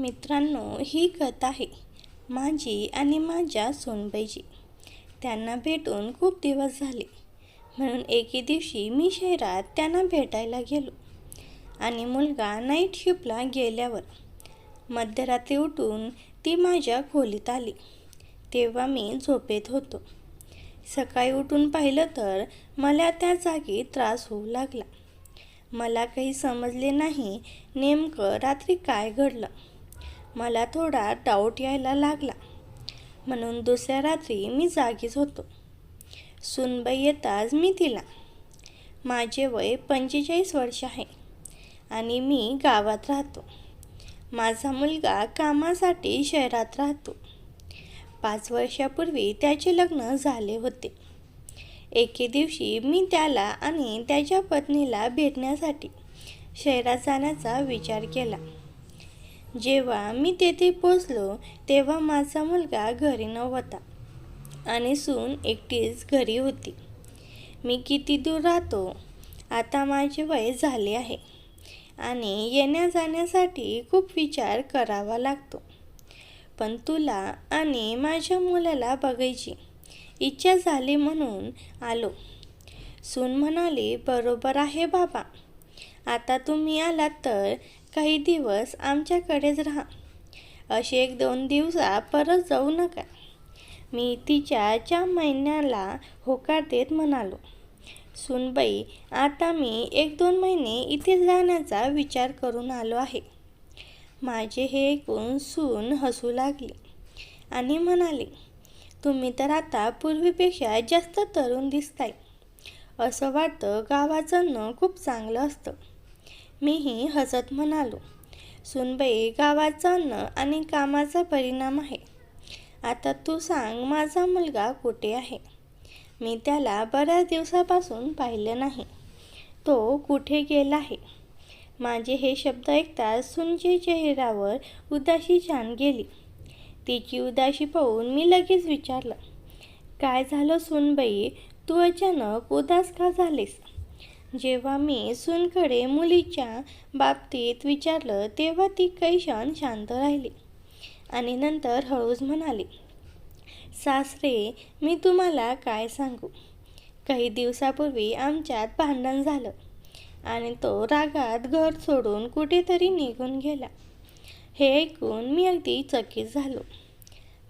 मित्रांनो ही कथा आहे माझी आणि माझ्या सोनबाईची. त्यांना भेटून खूप दिवस झाले. म्हणून एके दिवशी मी शहरात त्यांना भेटायला गेलो आणि मुलगा नाईट शिपला गेल्यावर मध्यरात्री उठून ती माझ्या खोलीत आली. तेव्हा मी झोपेत होतो. सकाळी उठून पाहिलं तर मला त्या जागी त्रास होऊ लागला. मला काही समजले नाही नेमकं रात्री काय घडलं. मला थोडा डाऊट यायला लागला. म्हणून दुसऱ्या रात्री मी जागीच होतो. सुनबाई येताच मी तिला. माझे वय पंचेचाळीस वर्ष आहे आणि मी गावात राहतो. माझा मुलगा कामासाठी शहरात राहतो. पाच वर्षापूर्वी त्याचे लग्न झाले होते. एके दिवशी मी त्याला आणि त्याच्या पत्नीला भेटण्यासाठी शहरात जाण्याचा विचार केला. जेव्हा मी तेथे पोचलो तेव्हा माझा मुलगा घरी नव्हता आणि सून एकटीच घरी होती. मी किती दूर राहतो आता माझे वय झाले आहे आणि येण्या जाण्यासाठी खूप विचार करावा लागतो. पण तुला आणि माझ्या मुलाला बघायची इच्छा झाली म्हणून आलो. सून म्हणाली बरोबर आहे बाबा. आता तुम्ही आलात तर काही दिवस आमच्याकडेच राहा. असे एक दोन दिवसा परत जाऊ नका. मी तिच्या च्या महिन्याला होकार देत म्हणालो. सुनबाई आता मी एक दोन महिने इथेच जाण्याचा विचार करून आलो आहे. माझे हे ऐकून सून हसू लागली आणि म्हणाले तुम्ही तर आता पूर्वीपेक्षा जास्त तरुण दिसताय. असं वाटतं गावाचं न खूप चांगलं असतं. मीही हसत म्हणालो सुनबाई गावात जाणं आणि कामाचा परिणाम आहे. आता तू सांग माझा मुलगा कुठे आहे? मी त्याला बऱ्याच दिवसापासून पाहिलं नाही. तो कुठे गेला आहे? माझे हे शब्द ऐकताच सुनचे चेहऱ्यावर उदाशी छान गेली. तिची उदाशी पाहून मी लगेच विचारलं काय झालं सुनबाई? तू अचानक उदास का झालीस? जेव्हा मी सूनकडे मुलीच्या बाबतीत विचारलं तेव्हा ती काही क्षण शांत राहिली आणि नंतर हळूच म्हणाली सासरे मी तुम्हाला काय सांगू? काही दिवसापूर्वी आमच्यात भांडण झालं आणि तो रागात घर सोडून कुठेतरी निघून गेला. हे ऐकून मी अगदी चकित झालो.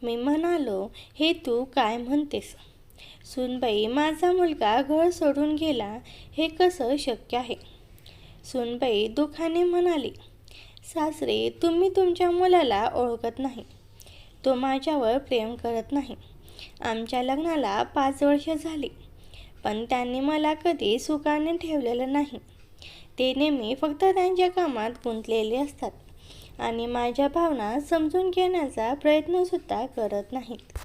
मी म्हणालो हे तू काय म्हणतेस? सुनबाई माझा मुलगा घर सोडून गेला हे कसं शक्य आहे? सुनबाई दुखाने म्हणाली सासरे तुम्ही तुमच्या मुलाला ओळखत नाही. तो माझ्यावर प्रेम करत नाही. आमच्या लग्नाला पाच वर्ष झाली पण त्यांनी मला कधी सुखाने ठेवलेलं नाही. ते नेहमी फक्त त्यांच्या कामात गुंतलेले असतात आणि माझ्या भावना समजून घेण्याचा प्रयत्नसुद्धा करत नाहीत.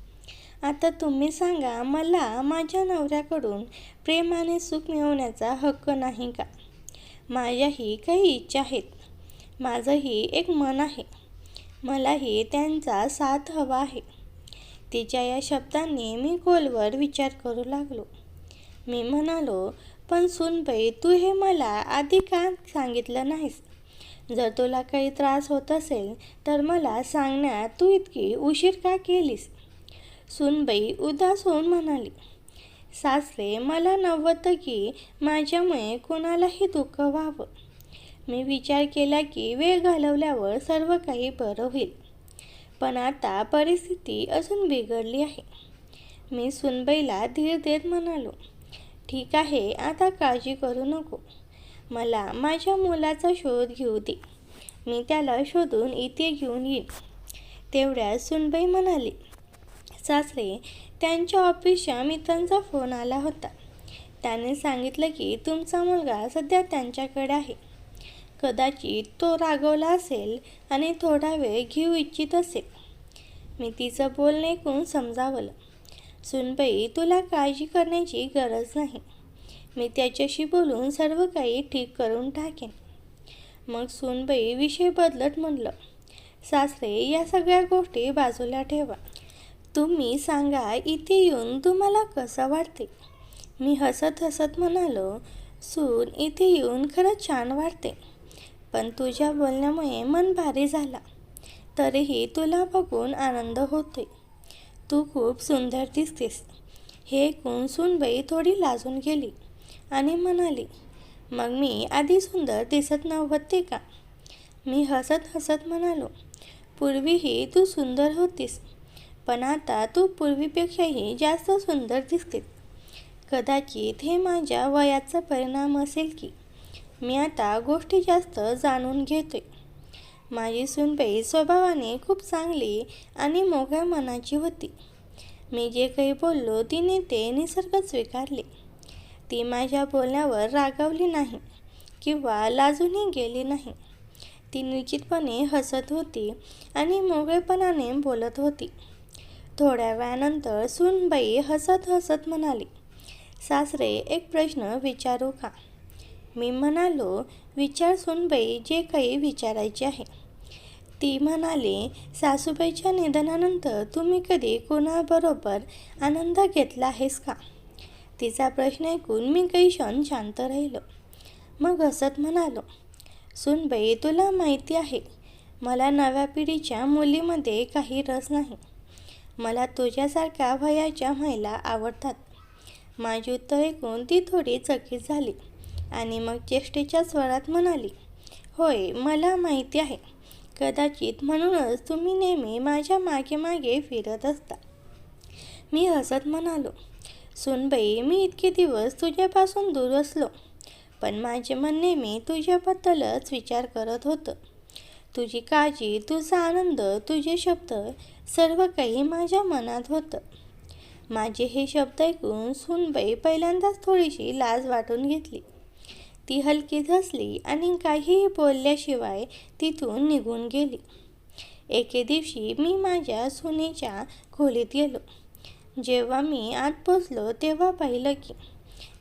आता तुम्ही सांगा मला माझ्या नवऱ्याकडून प्रेमाने सुख मिळवण्याचा हक्क नाही का? माझ्याही काही इच्छा आहेत. माझंही एक मन आहे. मलाही त्यांचा साथ हवा आहे. तिच्या या शब्दांनी मी खोलवर विचार करू लागलो. मी म्हणालो पण सुनबाई तू हे मला आधी का सांगितलं नाहीस? जर तुला काही त्रास होत असेल तर मला सांगण्यात तू इतकी उशीर का केलीस? सुनबाई उदास होऊन म्हणाली सासरे मला नव्हतं की माझ्यामुळे कोणालाही दुःख व्हावं. मी विचार केला की वेळ घालवल्यावर सर्व काही बरं होईल. पण आता परिस्थिती अजून बिघडली आहे. मी सुनबाईला धीर देत म्हणालो ठीक आहे आता काळजी करू नको. मला माझ्या मुलाचा शोध घेऊ दे. मी त्याला शोधून इथे घेऊन येईन. तेवढ्यात सुनबाई म्हणाली सासरे त्यांच्या ऑफिसच्या मित्रांचा फोन आला होता. त्याने सांगितलं की तुमचा मुलगा सध्या त्यांच्याकडे आहे. कदाचित तो रागवला असेल आणि थोडा वेळ घेऊ इच्छित असेल. मी तिचं बोलणे ऐकून समजावलं. सुनबाई तुला काळजी करण्याची गरज नाही. मी त्याच्याशी बोलून सर्व काही ठीक करून टाकेन. मग सुनबाई विषय बदलत म्हणलं सासरे या सगळ्या गोष्टी बाजूला ठेवा. तुम्ही सांगा इथे येऊन तुम्हाला कसं वाटते? मी हसत हसत म्हणालो सून इथे येऊन खरंच छान वाटते. पण तुझ्या बोलण्यामुळे मन भारी झाला. तरीही तुला बघून आनंद होतोय. तू खूप सुंदर दिसतेस. हे ऐकून सूनबाई थोडी लाजून गेली आणि म्हणाली मग मी आधी सुंदर दिसत नव्हते का? मी हसत हसत म्हणालो पूर्वीही तू सुंदर होतीस. पण आता तू पूर्वीपेक्षाही जास्त सुंदर दिसते. कदाचित हे माझ्या वयाचा परिणाम असेल की. मी आता गोष्टी जास्त जाणून घेतोय. माझी सुनबाई स्वभावाने खूप चांगली आणि मोगळ्या मनाची होती. मी जे काही बोललो तिने ते निसर्ग स्वीकारले. ती माझ्या बोलण्यावर रागावली नाही किंवा लाजूनही गेली नाही. ती निश्चितपणे हसत होती आणि मोगळेपणाने बोलत होती. थोड्या वेळानंतर सूनबाई हसत हसत म्हणाली सासरे एक प्रश्न विचारू का मी म्हणालो विचार सूनबाई जे काही विचारायचे आहे ती म्हणाली सासूबाईच्या निधनानंतर तुम्ही कधी कोणाबरोबर आनंद घेतला आहेस का तिचा प्रश्न ऐकून मी काही क्षण शांत राहिलो. मग हसत म्हणालो सुनबाई तुला माहिती आहे मला नव्या पिढीच्या मुलीमध्ये काही रस नाही. मला तुझ्यासारख्या भयाच्या महिला आवडतात. माझी उत्तर ऐकून ती थोडी चकित झाली आणि मग चेष्टेच्या स्वरात म्हणाली होय मला माहिती आहे. कदाचित म्हणूनच तुम्ही नेहमी माझ्या मागे मागे फिरत असता. मी हसत म्हणालो सुनबाई मी इतके दिवस तुझ्यापासून दूर असलो पण माझे मन नेहमी तुझ्याबद्दलच विचार करत होतं. तुझी काळजी तुझा आनंद तुझे शब्द सर्व काही माझ्या मनात होतं. माझे हे शब्द ऐकून सुनबाई पहिल्यांदाच थोडीशी लाज वाटून घेतली. ती हलकी धसली आणि काहीही बोलल्याशिवाय तिथून निघून गेली. एके दिवशी मी माझ्या सुनेच्या खोलीत गेलो. जेव्हा मी आत पोचलो तेव्हा पाहिलं की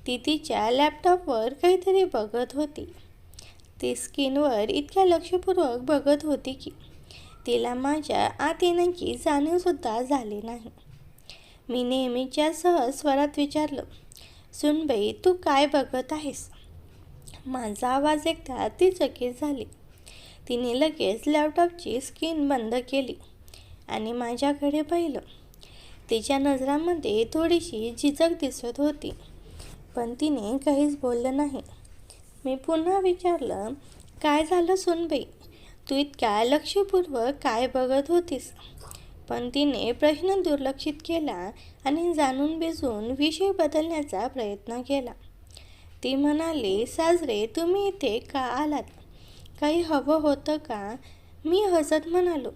ती तिच्या लॅपटॉपवर काहीतरी बघत होती. ती स्क्रीनवर इतक्या लक्षपूर्वक बघत होती की तिला माझ्या आत येण्याची जाणीवसुद्धा झाली नाही. मी नेहमीच्या सहज स्वरात विचारलं सुनबाई तू काय बघत आहेस? माझा आवाज एकदा ती चकित झाली. तिने लगेच लॅपटॉपची स्क्रीन बंद केली आणि माझ्याकडे पाहिलं. तिच्या नजरामध्ये थोडीशी झिजक दिसत होती पण तिने काहीच बोललं नाही. मी पुन्हा विचारलं काय झालं सुनबाई? तू इतक्या लक्षपूर्वक काय बघत होतीस? पण तिने प्रश्न दुर्लक्षित केला आणि जाणून बेजून विषय बदलण्याचा प्रयत्न केला. ती म्हणाली साजरे तुम्ही इथे का आलात? काही हवं होतं का? मी हसत म्हणालो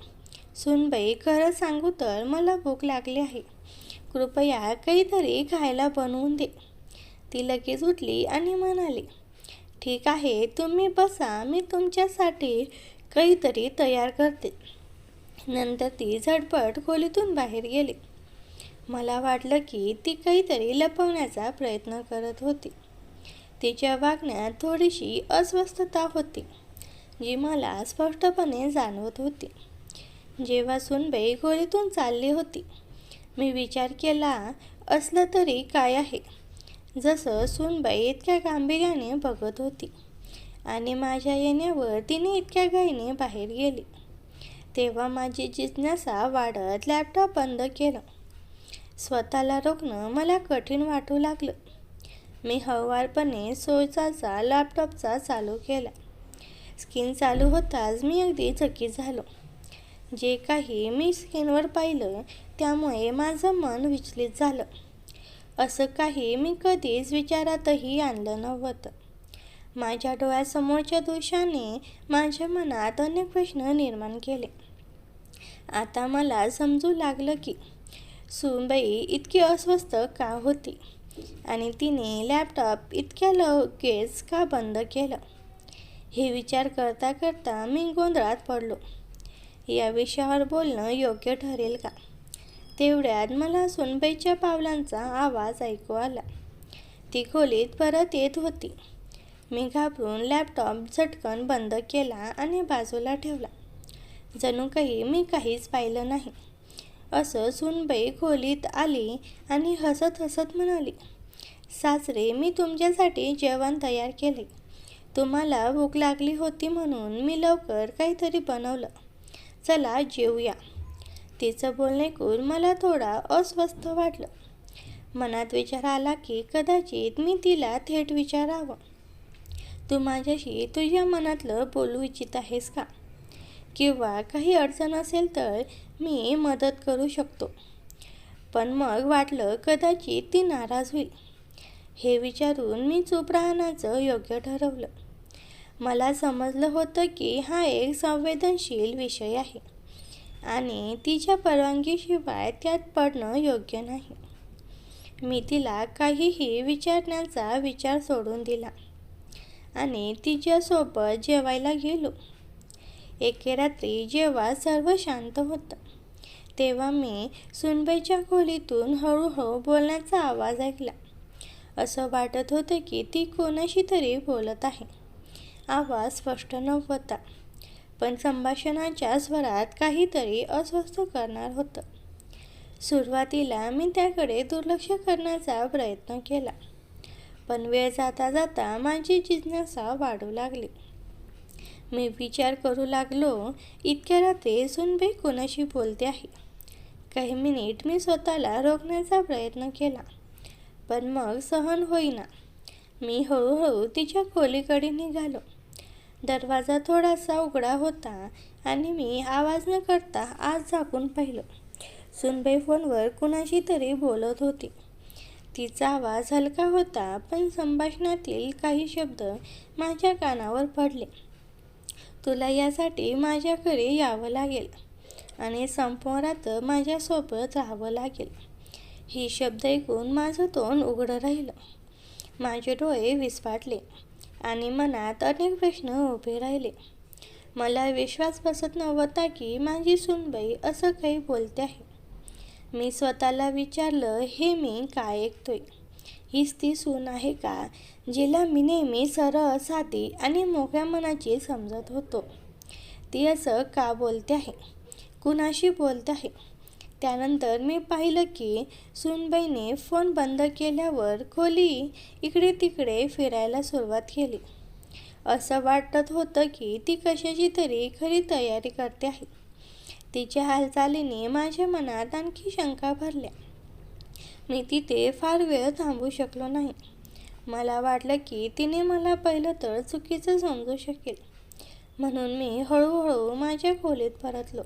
सुनबाई खरं सांगू तर मला भूक लागली आहे. कृपया काहीतरी खायला बनवून दे. ती लगेच उठली आणि म्हणाली ठीक आहे तुम्ही बसा मी तुमच्यासाठी काहीतरी तयार करते. नंतर ती झटपट खोलीतून बाहेर गेली. मला वाटलं की ती काहीतरी लपवण्याचा प्रयत्न करत होती. तिच्या वागण्यात थोडीशी अस्वस्थता होती जी मला स्पष्टपणे जाणवत होती. जेव्हा सुनबाई खोलीतून चालली होती मी विचार केला असलं तरी काय आहे? जसं सुनबाई इतक्या गांभीर्याने बघत होती. आणि माझ्या येण्यावर तिने इतक्या घाईने बाहेर गेली. तेव्हा माझी जिज्ञासा वाढत लॅपटॉप बंद केलं. स्वतःला रोखणं मला कठीण वाटू लागलं. मी हळवारपणे सोयचाचा लॅपटॉपचा चालू केला. स्किन चालू होताच मी अगदी चकित झालो. जे काही मी स्क्रीनवर पाहिलं त्यामुळे माझं मन विचलित झालं. असं काही मी कधीच विचारातही आणलं नव्हतं. माझ्या डोळ्यासमोरच्या दोषाने माझ्या मनात अनेक प्रश्न निर्माण केले. आता मला समजू लागलं की सुनबाई इतकी अस्वस्थ का होती? आणि तिने लॅपटॉप इतक्या लगेच का बंद केलं? हे विचार करता करता मी गोंधळात पडलो. या विषयावर बोलणं योग्य ठरेल का? तेवढ्यात मला सुनबाईच्या पावलांचा आवाज ऐकू आला. ती खोलीत परत येत होती. मी घाबरून लॅपटॉप झटकन बंद केला आणि बाजूला ठेवला. जणू काही मी काहीच पाहिलं नाही. असं सुनबाई खोलीत आली आणि हसत हसत म्हणाली सासरे मी तुमच्यासाठी जेवण तयार केले. तुम्हाला भूक लागली होती म्हणून मी लवकर काहीतरी बनवलं. चला जेवूया तिचं बोलणे ऐकून मला थोडा अस्वस्थ वाटलं. मनात विचार आला की कदाचित मी तिला थेट विचारावं. तू माझ्याशी तुझ्या मनातलं बोलू इच्छित आहेस का? किंवा काही अडचण असेल तर मी मदत करू शकतो. पण मग वाटलं कदाचित ती नाराज होईल. हे विचारून मी चूप राहण्याचं योग्य ठरवलं. मला समजलं होतं की हा एक संवेदनशील विषय आहे आणि तिच्या परवानगीशिवाय त्यात पडणं योग्य नाही. मी तिला काहीही विचारण्याचा विचार सोडून दिला. आणि तिच्यासोबत जेवायला गेलो. एके रात्री जेव्हा सर्व शांत होतं तेव्हा मी सुनबाईच्या खोलीतून हळूहळू बोलण्याचा आवाज ऐकला. असं वाटत होतं की ती कोणाशी तरी बोलत आहे. आवाज स्पष्ट नव्हता पण संभाषणाच्या स्वरात काहीतरी अस्वस्थ करणार होतं. सुरुवातीला मी त्याकडे दुर्लक्ष करण्याचा प्रयत्न केला. पण वेळ जाता जाता माझी जिज्ञासा वाढू लागली. मी विचार करू लागलो इतक्या रात्री सुनबाई कोणाशी बोलते आहे? काही मिनिट मी स्वतःला रोखण्याचा प्रयत्न केला पण मग सहन होईना. मी हळूहळू तिच्या खोलीकडे निघालो. दरवाजा थोडासा उघडा होता आणि मी आवाज न करता आज झाकून पाहिलं. सुनबाई फोनवर कुणाशी तरी बोलत होती. तिचा आवाज हलका होता पण संभाषणातील काही शब्द माझ्या कानावर पडले. तुला यासाठी माझ्याकडे यावं लागेल आणि संपवरात माझ्यासोबत राहावं लागेल. ही शब्द ऐकून माझं तोंड उघडं राहिलं. माझे डोळे विस्फाटले आणि मनात अनेक प्रश्न उभे राहिले. मला विश्वास बसत नव्हता की माझी सुनबाई असं काही बोलते आहे. मी स्वतःला विचारलं हे मी काय ऐकतोय? हीच ती सून आहे का जिला मी नेहमी सरळ साधी आणि मोकळ्या मनाची समजत होतो? ती असं का बोलते आहे? कुणाशी बोलत आहे? त्यानंतर मी पाहिलं की सुनबाईने फोन बंद केल्यावर खोली इकडे तिकडे फिरायला सुरुवात केली. असं वाटत होतं की ती कशाची तरी खरी तयारी करते आहे. तिच्या हालचालीने माझ्या मनात आणखी शंका भरल्या. मी तिथे फार वेळ थांबू शकलो नाही. मला वाटलं की तिने मला पहिलं तर चुकीचं समजू शकेल. म्हणून मी हळूहळू माझ्या खोलीत परतलो.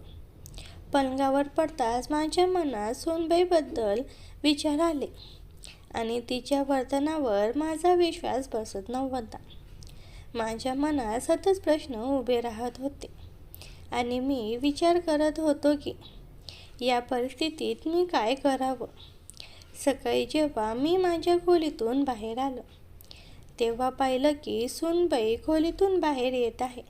पलंगावर पडताच माझ्या मनात सोनबाईबद्दल विचार आले आणि तिच्या वर्तनावर माझा विश्वास बसत नव्हता. माझ्या मनात सतत प्रश्न उभे राहत होते. आणि मी विचार करत होतो की या परिस्थितीत मी काय करावं? सकाळी जेव्हा मी माझ्या खोलीतून बाहेर आलो तेव्हा पाहिलं की सुनबाई खोलीतून बाहेर येत आहे.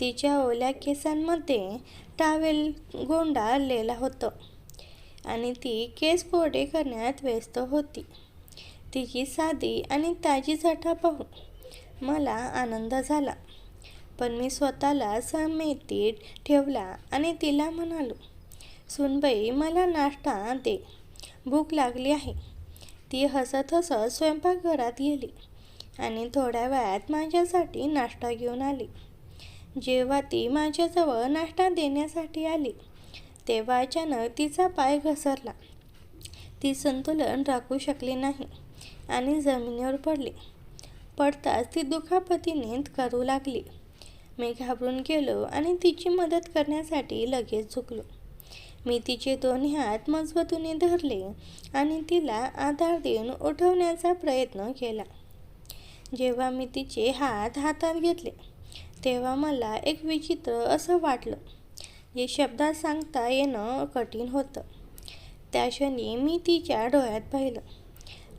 तिच्या ओल्या केसांमध्ये टावेल गोंडाळलेला होतं आणि ती केस कोरडे करण्यात व्यस्त होती. तिची साधी आणि ताजी झटा पाहून मला आनंद झाला. पण मी स्वतःला समेटीत ठेवला आणि तिला म्हणालो सुनबाई मला नाश्ता दे. भूक लागली आहे. ती हसत हसत स्वयंपाकघरात गेली आणि थोड्या वेळात माझ्यासाठी नाश्ता घेऊन आली. जेव्हा ती माझ्याजवळ नाश्ता देण्यासाठी आली तेव्हा अचानक तिचा पाय घसरला. ती संतुलन राखू शकली नाही आणि जमिनीवर पडली. पडताच ती दुखापतीने करू लागली. मी घाबरून गेलो आणि तिची मदत करण्यासाठी लगेच झुकलो. मी तिचे दोन्ही हात मजबूतीने धरले आणि तिला आधार देऊन उठवण्याचा प्रयत्न केला. जेव्हा मी तिचे हात हातात घेतले तेव्हा मला एक विचित्र असं वाटलं जे शब्दात सांगता येणं कठीण होतं. त्या क्षणी मी तिच्या डोळ्यात पाहिलं.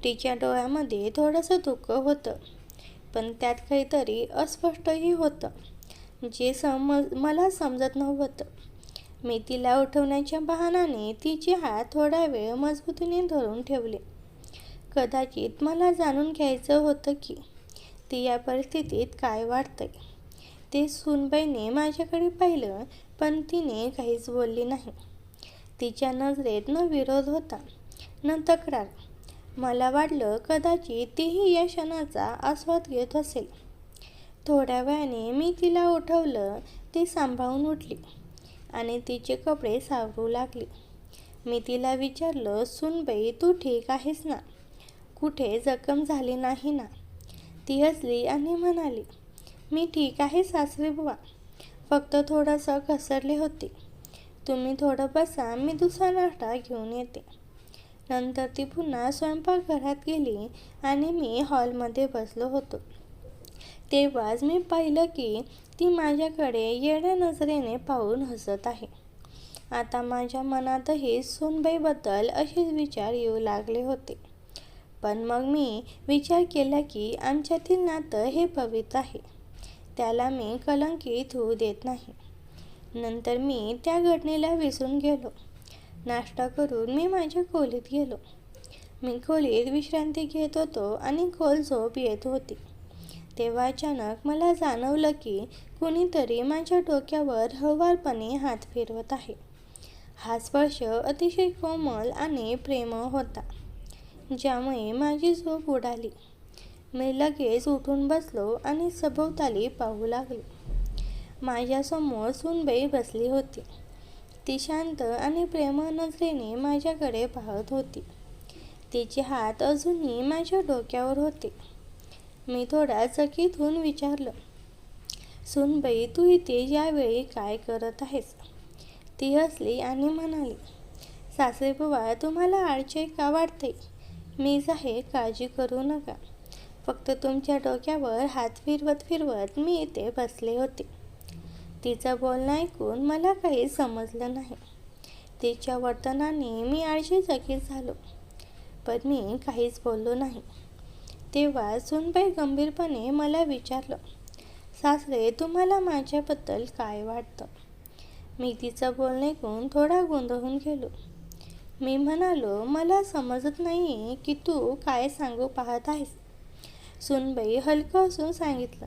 तिच्या डोळ्यामध्ये थोडंसं दुःख होतं पण त्यात काहीतरी अस्पष्टही होतं. जे समज मला समजत नव्हतं. मी तिला उठवण्याच्या बहाणाने तिचे हात थोडा वेळ मजबूतीने धरून ठेवले. कदाचित मला जाणून घ्यायचं होतं की ती या परिस्थितीत काय वाटतंय ते सुनबाईने माझ्याकडे पाहिलं पण तिने काहीच बोलली नाही. तिच्या नजरेत न विरोध होता न तक्रार. मला वाटलं कदाचित तीही या क्षणाचा आस्वाद घेत असेल. थोड्या वेळाने मी तिला उठवलं ती सांभाळून उठली आणि तिचे कपडे सावरू लागली. मी तिला विचारलं सुनबाई तू ठीक आहेस ना? कुठे? जखम झाली नाही ना? ती हसली आणि म्हणाली मी ठीक आहे सासरी बुवा. फक्त थोडंसं घसरले होते. तुम्ही थोडं बसा मी दुसरा नाश्ता घेऊन येते. नंतर ती पुन्हा स्वयंपाकघरात गेली आणि मी हॉलमध्ये बसलो होतो. तेव्हाच मी पाहिलं की ती माझ्याकडे येड्या नजरेने पाहून हसत आहे. आता माझ्या मनातही सोनबाईबद्दल असेच विचार येऊ लागले होते. पण मग मी विचार केला की आमच्यातील नातं हे पवित्र आहे. त्याला मी कलंकित होऊ देत नाही. नंतर मी त्या घटनेला विसरून गेलो. नाश्ता करून मी माझ्या खोलीत गेलो. मी खोलीत विश्रांती घेत होतो आणि खोल झोप येत होती. तेव्हा अचानक मला जाणवलं की कुणीतरी माझ्या डोक्यावर हवारपणे हात फिरवत आहे. हा स्पर्श अतिशय कोमल आणि प्रेम होता ज्यामुळे माझी झोप उडाली. मी लगेच उठून बसलो आणि सभोवताली पाहू लागलो. माझ्यासमोर सुनबाई बसली होती. ती शांत आणि प्रेम नजरेने माझ्याकडे पाहत होती. तिचे हात अजूनही माझ्या डोक्यावर होते. मी थोडा चकित होऊन विचारलं सुनबाई तू इथे यावेळी काय करत आहेस? ती हसली आणि म्हणाली सासरेबुवा तुम्हाला आळचे का वाटते? मीच आहे काळजी करू नका. फक्त तुमच्या डोक्यावर हात फिरवत फिरवत मी इथे बसले होते. तिचं बोलणं ऐकून मला काही समजलं नाही. तिच्या वर्तनाने मी चकित झालो पण मी काहीच बोललो नाही. तेव्हा सुनबाई गंभीरपणे मला विचारलं सासरे तुम्हाला माझ्याबद्दल काय वाटतं? मी तिचं बोलणं ऐकून थोडा गोंधळून गेलो. मी म्हणालो मला समजत नाही की तू काय सांगू पाहत आहेस. सुनबाई हलकं असून सांगितलं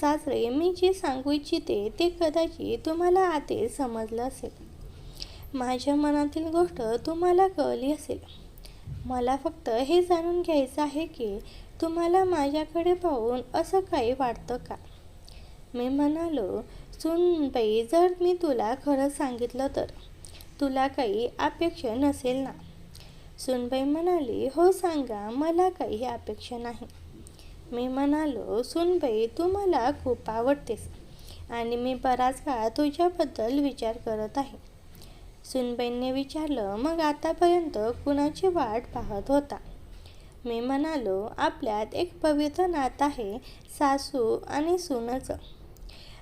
सासरे मी जे सांगू इच्छिते ते कदाचित तुम्हाला आधीच समजलं असेल. माझ्या मनातील गोष्ट तुम्हाला कळली असेल. मला फक्त हे जाणून घ्यायचं आहे की तुम्हाला माझ्याकडे पाहून असं काही वाटतं का? मी म्हणालो सुनबाई जर मी तुला खरं सांगितलं तर. तुला काही अपेक्षा नसेल ना? सुनबाई म्हणाली हो सांगा मला काही अपेक्षा नाही. मी म्हणालो सुनबाई तू मला खूप आवडतेस आणि मी बराच काळ तुझ्याबद्दल विचार करत आहे. सुनबाईंनी विचारलं मग आतापर्यंत कुणाची वाट पाहत होता? मी म्हणालो आपल्यात एक पवित्र नातं आहे सासू आणि सुनचं.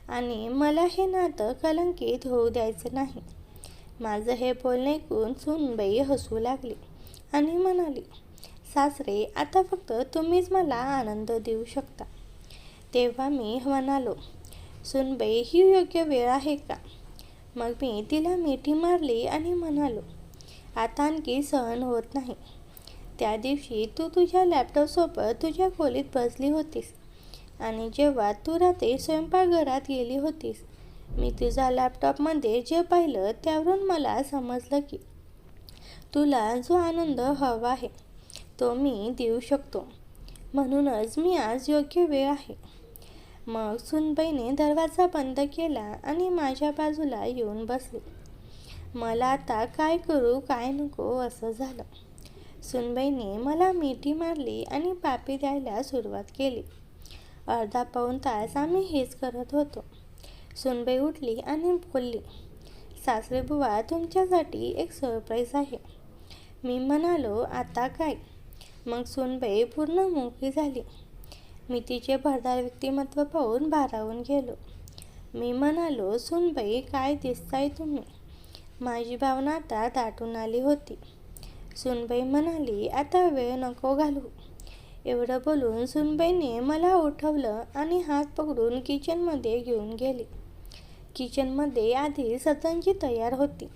आणि मला हे नातं कलंकित होऊ द्यायचं नाही. माझं हे बोलणे ऐकून सुनबाई हसू लागली आणि म्हणाली सासरे आता फक्त तुम्हीच मला आनंद देऊ शकता. तेव्हा मी म्हणालो सुनबाई ही योग्य वेळ आहे का? मग मी तिला मिठी मारली आणि म्हणालो आता आणखी सहन होत नाही. त्या दिवशी तू तुझ्या लॅपटॉपसोबत तुझ्या खोलीत बसली होतीस आणि जेव्हा तू रात्री स्वयंपाकघरात गेली होतीस मी तुझ्या लॅपटॉपमध्ये जे पाहिलं त्यावरून मला समजलं की तुला जो आनंद हवा आहे तो मी देऊ शकतो. म्हणूनच मी आज योग्य वेळ आहे. मग सुनबाईने दरवाजा बंद केला आणि माझ्या बाजूला येऊन बसले. मला आता काय करू काय नको असं झालं. सुनबाईने मला मिठी मारली आणि पापी द्यायला सुरुवात केली. अर्धा पाऊन तास आम्ही हेच करत होतो. सुनबाई उठली आणि बोलली सासरे बुवा तुमच्यासाठी एक सरप्राईज आहे. मी म्हणालो आता काय? मग सुनबाई पूर्ण मोकळी झाली. मी तिचे भरदार व्यक्तिमत्व पाहून भारावून गेलो. मी म्हणालो सुनबाई काय दिसताय तुम्ही? माझी भावना आता दाटून आली होती. सुनबाई म्हणाली आता वेळ नको घालू. एवढं बोलून सुनबाईने मला उठवलं आणि हात पकडून किचनमध्ये घेऊन गेली. किचनमध्ये आधी सतंजी तयार होती.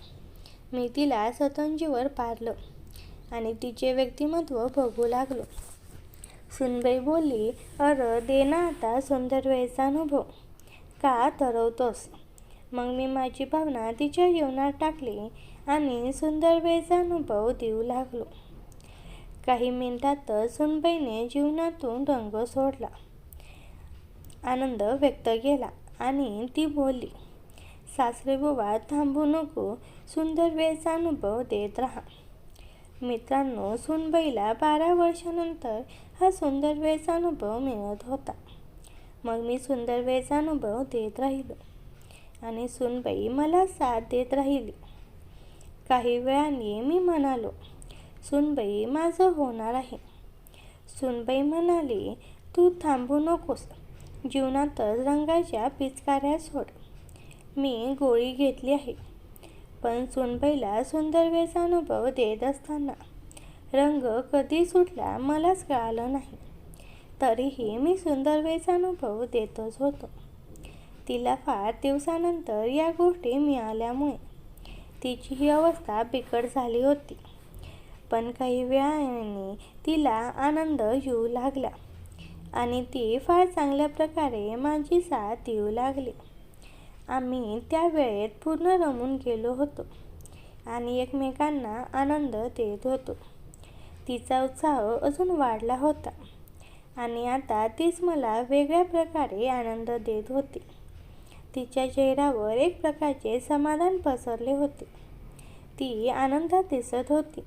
मी तिला सतंजीवर पारलं आणि तिचे व्यक्तिमत्व बघू लागलो. सुनबाई बोलली अरं दे ना आता सुंदर वेळचा अनुभव. का तरवतोस? मग मी माझी भावना तिच्या जीवनात टाकली आणि सुंदर वेळचा अनुभव देऊ लागलो. काही मिनिटातच सुनबाईने जीवनातून रंग सोडला. आनंद व्यक्त केला आणि ती बोलली सासरे बुवा थांबू नको. सुंदर वेळचा अनुभव देत राहा. मित्रांनो सुनबाईला बारा वर्षानंतर हा सुंदर वेळचा अनुभव मिळत होता. मग मी सुंदर वेळचा अनुभव देत राहिलो. आणि सुनबाई मला साथ देत राहिली. काही वेळाने मी म्हणालो सुनबाई माझं होणार आहे. सुनबाई म्हणाली तू थांबू नकोस. जीवनातच रंगाच्या पिचकाऱ्या सोड. मी गोळी घेतली आहे. पण सुनबाईला सुंदर वेळचा अनुभव देत असताना रंग कधी सुटला मलाच कळालं नाही. तरीही मी सुंदरवेचा अनुभव देतच होतो. तिला फार दिवसानंतर या गोष्टी मिळाल्यामुळे तिची ही अवस्था बिकट झाली होती. पण काही वेळाने तिला आनंद येऊ लागला आणि ती फार चांगल्या प्रकारे माझी साथ देऊ लागली. आम्ही त्या वेळेत पूर्ण रमून गेलो होतो आणि एकमेकांना आनंद देत होतो. तिचा उत्साह अजून वाढला होता. आणि आता तीच मला वेगळ्या प्रकारे आनंद देत होती. तिच्या चेहऱ्यावर एक प्रकारचे समाधान पसरले होते. ती आनंदात दिसत होती.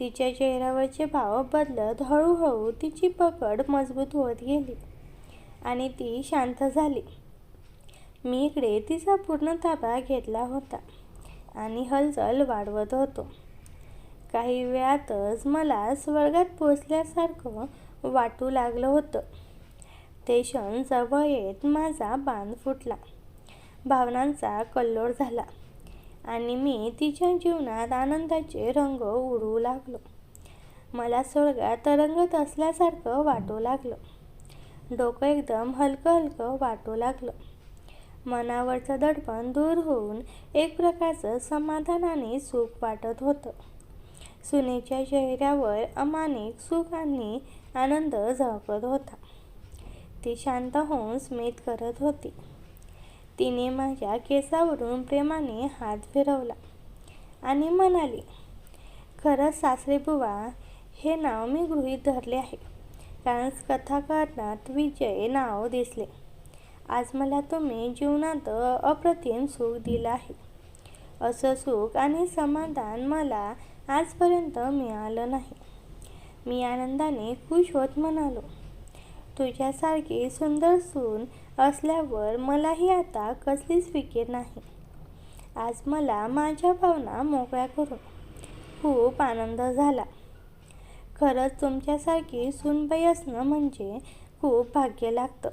तिच्या चेहऱ्यावरचे भाव बदलत हळूहळू तिची पकड मजबूत होत गेली आणि ती शांत झाली. मी इकडे तिचा पूर्ण ताबा घेतला होता आणि हलचल वाढवत होतो. काही वेळातच मला स्वर्गात पोचल्यासारखं वाटू लागलं होतं. स्टेशन जवळ येत माझा बांध फुटला. भावनांचा कल्लोळ झाला आणि मी तिच्या जीवनात आनंदाचे रंग उडवू लागलो. मला स्वर्गात तरंगत असल्यासारखं वाटू लागलं. डोकं एकदम हलकं हलकं वाटू लागलं. मनावरचं दडपण दूर होऊन एक प्रकारचं समाधान आणि सुख वाटत होतं. सुनेच्या चेहऱ्यावर अमानिक सुख आणि आनंद झळकत होता. ती शांत होऊन स्मित करत होती. तिने माझ्या केसावरून प्रेमाने हात फिरवला आणि म्हणाली खरंच सासरे बुवा हे नाव मी गृहीत धरले आहे. कारण कथाकारणात विजय नाव दिसले. आज मला तुम्ही जीवनात अप्रतिम सुख दिलं आहे. असं सुख आणि समाधान मला आजपर्यंत मिळालं नाही. मी आनंदाने खुश होत म्हणालो तुझ्यासारखी सुंदर सून असल्यावर मलाही आता कसलीच फिकीर नाही. आज मला माझ्या भावना मोकळ्या करून खूप आनंद झाला. खरंच तुमच्यासारखी सुनबाई असणं म्हणजे खूप भाग्य लागतं.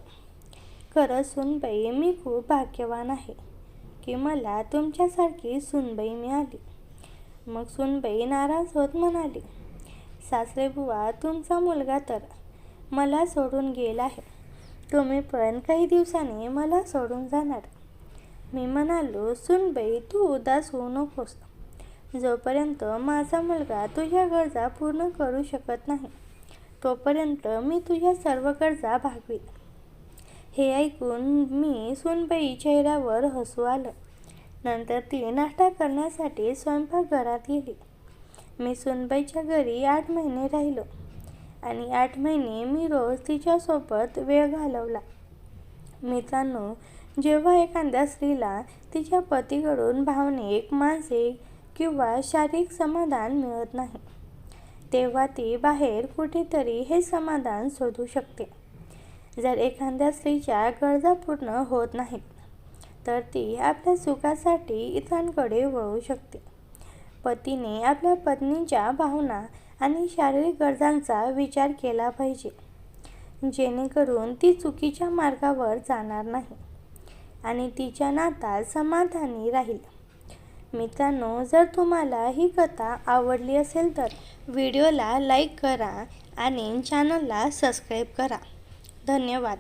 खरंच सुनबाई मी खूप भाग्यवान आहे की मला तुमच्यासारखी सुनबाई मिळाली. मग सुनबाई नाराज होत म्हणाली सासरे बुवा तुमचा मुलगा तर मला सोडून गेला आहे. तुम्ही पण काही दिवसांनी मला सोडून जाणार. मी म्हणालो सुनबाई तू उदास होऊ नकोस. जोपर्यंत माझा मुलगा तुझ्या गरजा पूर्ण करू शकत नाही तोपर्यंत मी तुझ्या सर्व गरजा भागवी हे ऐकून मी सुनबाई चेहऱ्यावर हसू आलं. नंतर ती नाश्ता करण्यासाठी स्वयंपाकघरात गेली. मी सुनबाईच्या घरी आठ महिने राहिलो आणि आठ महिने मी रोज तिच्यासोबत वेळ घालवला. मित्रांनो जेव्हा एखाद्या स्त्रीला तिच्या पतीकडून भावनिक मानसिक किंवा शारीरिक समाधान मिळत नाही तेव्हा ती बाहेर कुठेतरी हे समाधान शोधू शकते. जर एखाद्या स्त्रीच्या गरजा पूर्ण होत नाहीत तर ती आपल्या सुखासाठी इतरांकडे वळू शकते. पतीने आपल्या पत्नीच्या भावना आणि शारीरिक गरजांचा विचार केला पाहिजे. जेणेकरून ती चुकीच्या मार्गावर जाणार नाही आणि तिच्या नातात समाधानी राहील. मित्रांनो जर तुम्हाला ही कथा आवडली असेल तर व्हिडिओला लाईक करा आणि चॅनलला सबस्क्राईब करा. धन्यवाद.